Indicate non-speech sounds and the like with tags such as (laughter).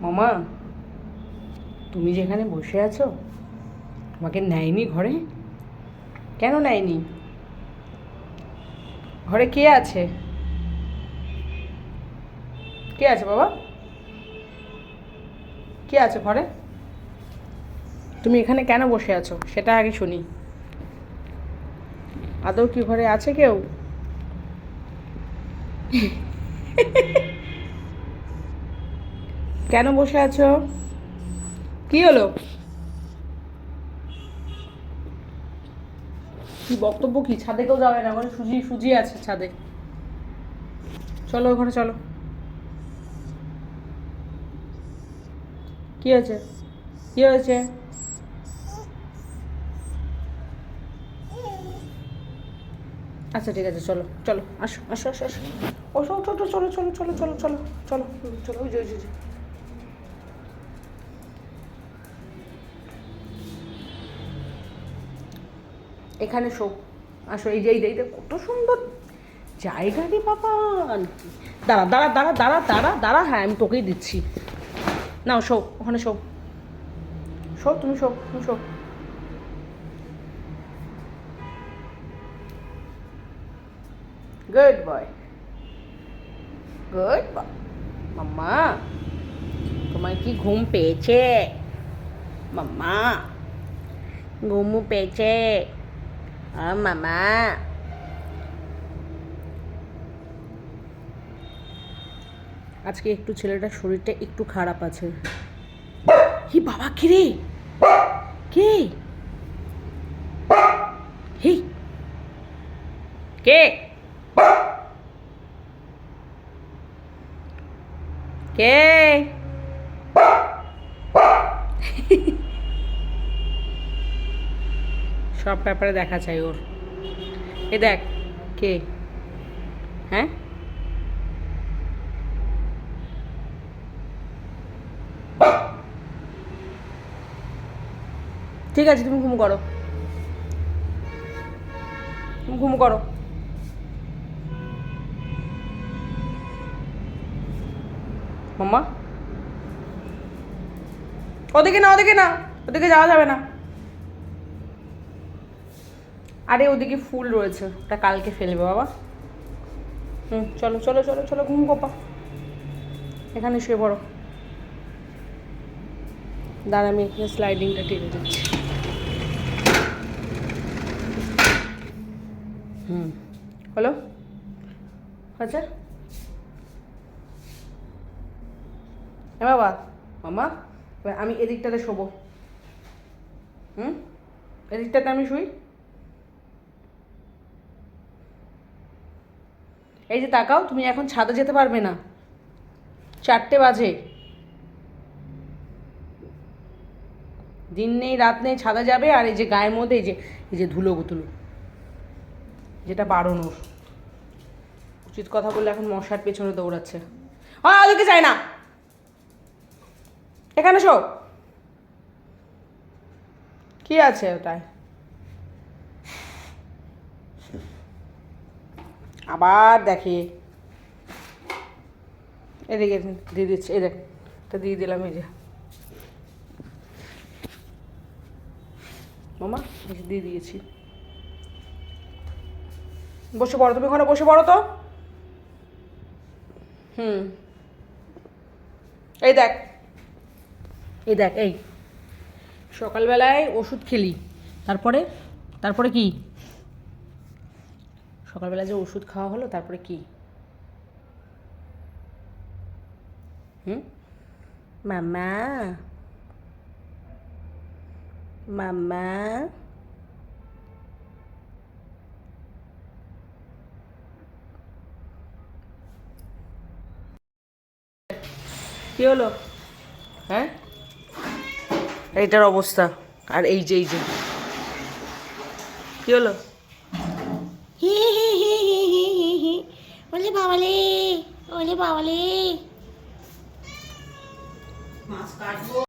মামা, তুমি যেখানে বসে আছো তোমাকে নেয়নি ঘরে? কেন নেয়নি? ঘরে কে আছে? কে আছে বাবা? কে আছে ঘরে? তুমি এখানে কেন বসে আছো? সেটা আগে শুনি। আদৌ কি ঘরে আছে কেউ? (laughs) কেন বসে আছো? কি হলো? কি বক্তব্য কি? ছাদে কেউ যাবে না ওখানে সুজি সুজি আছে ছাদে। চলো ওখানে চলো। কি হয়েছে? কি হয়েছে? আচ্ছা ঠিক আছে চলো চলো আসো আসো আসো আসো। ওসো ওঠো চলো চলো চলো চলো চলো চলো চলো ওই যে ওই যে, এখানে শো আসো এই যে এই যে, কত সুন্দর জায়গা রে বাবা। দাঁড়া দাঁড়া দাঁড়া দাঁড়া দাঁড়া দাঁড়া হ্যাঁ আমি তোকেই দিচ্ছি। নাও শো ওখানে শো। শো তুমি শো তুমি show. Good boy good boy mamma তোমার কি ঘুম পেয়েছে? মাম্মা ঘুম পেয়েছে। আ মামা আজকে একটু ছেলেটার শরীরটা একটু খারাপ আছে। হি বাবা, কে রে? কে? হে। কে? কে? সব ব্যাপারে দেখা চাই ওর। এ দেখ, কে? হ্যাঁ? ঠিক আছে, তুমি ঘুম করো। তুমি ঘুম করো। মাম্মা? ওদিকে না ওদিকে না, ওদিকে যাওয়া যাবে না। আরে ওদিকে ফুল রয়েছে, ওটা কালকে ফেলবে বাবা। হুম, চলো চলো চলো চলো, ঘুম কোপা। এখানে শুয়ে পড়ো। দাঁড়া, আমি এখানে স্লাইডিংটা টেনে দিচ্ছি। হুম, হলো? আচ্ছা এ বাবা, মামা আমি এদিকটাতে শোবো। হুম, এদিকটাতে আমি শুই। এই যে তাকাও, তুমি এখন ছাদে যেতে পারবে না। চারটে বাজে। দিন নেই, রাত নেই, ছাদে যাবে, আর এই যে গায়ের মধ্যে এই যে এই যে ধুলো গুতুলো যেটা বাড়ানোর। উচিত কথা বললে এখন মশার পেছনে দৌড়াচ্ছে। হ্যাঁ ওদিকে যায় না। এখানে শো কি আছে ওটায়? আবার দেখে। এদিকে দিয়ে দিচ্ছি, এই দেখ তো দিয়ে দিলাম এই যে। মামা দিয়ে দিয়েছি। বসে পড়ো তুমি ওখানে, বসে পড়ো তো। হুম। এই দেখ এই দেখ, এই। সকালবেলায় ওষুধ খেলি, তারপরে তারপরে কি? সকালবেলা যে ওষুধ খাওয়া হলো, তারপরে কি? হুম? মামা মামা কি হলো? হ্যাঁ? এইটার অবস্থা। আর এই যে এই যে। কি হলো? బావలి.